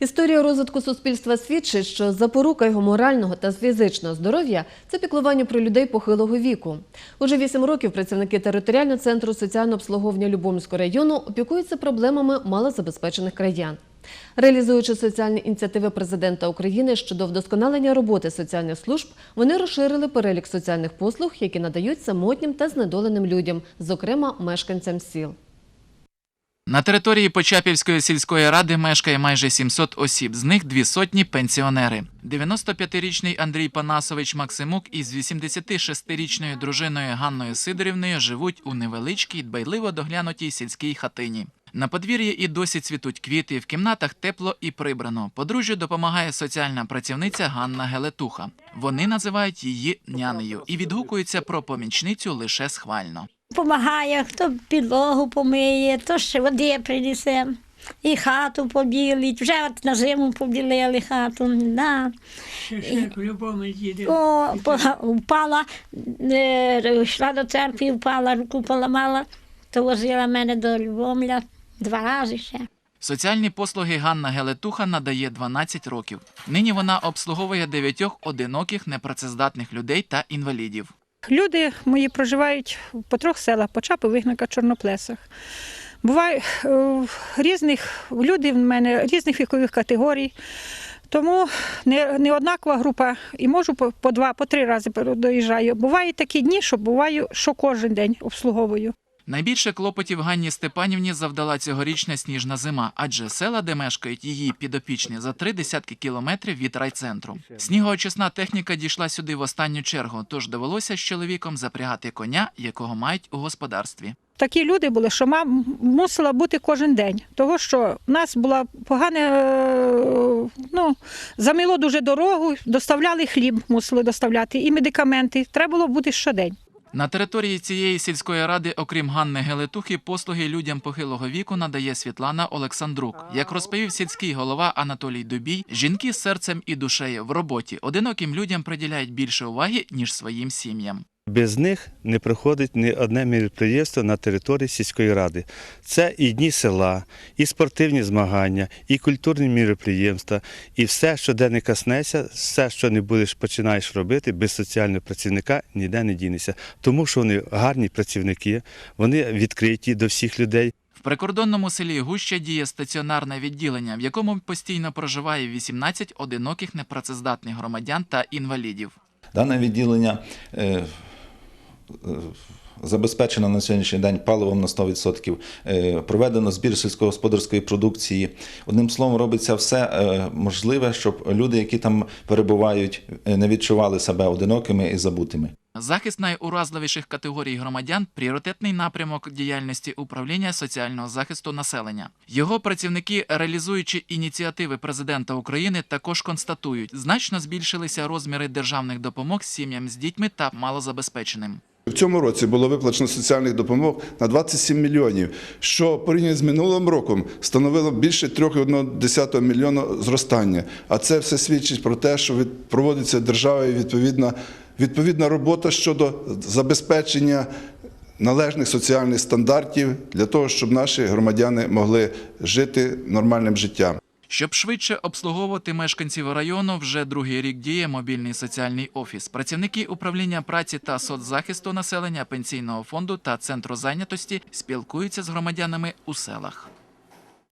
Історія розвитку суспільства свідчить, що запорука його морального та фізичного здоров'я це піклування про людей похилого віку. Уже вісім років працівники територіального центру соціального обслуговування Любомльського району опікуються проблемами малозабезпечених краян. Реалізуючи соціальні ініціативи президента України щодо вдосконалення роботи соціальних служб, вони розширили перелік соціальних послуг, які надають самотнім та знедоленим людям, зокрема мешканцям сіл. На території Почапівської сільської ради мешкає майже 700 осіб, з них дві сотні пенсіонери. 95-річний Андрій Панасович Максимук із 86-річною дружиною Ганною Сидорівною живуть у невеличкій, дбайливо доглянутій сільській хатині. На подвір'ї і досі цвітуть квіти, в кімнатах тепло і прибрано. Подружжю допомагає соціальна працівниця Ганна Гелетуха. Вони називають її нянею і відгукуються про помічницю лише схвально. Помагає, хто підлогу помиє, то ще води принесе. І хату побілить, вже от на зиму побілили хату. Да. Ще ще по-любому. О, по- впала, е, йшла до церкви, впала, руку поламала, то возила мене до Любомля два рази ще. Соціальні послуги Ганна Гелетуха надає 12 років. Нині вона обслуговує дев'ятьох одиноких непрацездатних людей та інвалідів. Люди мої проживають по трьох селах Почапи, Вигника, Чорноплесах. Буває е, різних люди в мене різних вікових категорій. Тому не, не однакова група і можу по, по два, по три рази доїжджаю. Бувають такі дні, що буваю, що кожен день обслуговую. Найбільше клопотів Ганні Степанівні завдала цьогорічна сніжна зима, адже села, де мешкають її підопічні, за три десятки кілометрів від райцентру. Снігоочисна техніка дійшла сюди в останню чергу, тож довелося з чоловіком запрягати коня, якого мають у господарстві. Такі люди були, що мам мусила бути кожен день. Того, що в нас була погана, е, ну, замило дуже дорогу, доставляли хліб, мусили доставляти, і медикаменти. Треба було бути щодень. На території цієї сільської ради, окрім Ганни Гелетухи, послуги людям похилого віку надає Світлана Олександрук. Як розповів сільський голова Анатолій Дубій, жінки з серцем і душею в роботі одиноким людям приділяють більше уваги ніж своїм сім'ям. Без них не проходить ні одне міроприємство на території сільської ради. Це і дні села, і спортивні змагання, і культурні міроприємства, і все, що де не коснеться, все, що не будеш починаєш робити, без соціального працівника ніде не дінешся. Тому що вони гарні працівники, вони відкриті до всіх людей. В прикордонному селі Гуща діє стаціонарне відділення, в якому постійно проживає 18 одиноких непрацездатних громадян та інвалідів. Дане відділення е, забезпечено на сьогоднішній день паливом на 100%, е, проведено збір сільськогосподарської продукції. Одним словом, робиться все е, можливе, щоб люди, які там перебувають, е, не відчували себе одинокими і забутими. Захист найуразливіших категорій громадян пріоритетний напрямок діяльності управління соціального захисту населення. Його працівники, реалізуючи ініціативи президента України, також констатують, значно збільшилися розміри державних допомог сім'ям з дітьми та малозабезпеченим. В цьому році було виплачено соціальних допомог на 27 мільйонів, що порівняно з минулим роком становило більше 3,1 мільйона зростання. А це все свідчить про те, що проводиться державою відповідна, відповідна робота щодо забезпечення належних соціальних стандартів для того, щоб наші громадяни могли жити нормальним життям. Щоб швидше обслуговувати мешканців району, вже другий рік діє мобільний соціальний офіс. Працівники управління праці та соцзахисту населення пенсійного фонду та центру зайнятості спілкуються з громадянами у селах.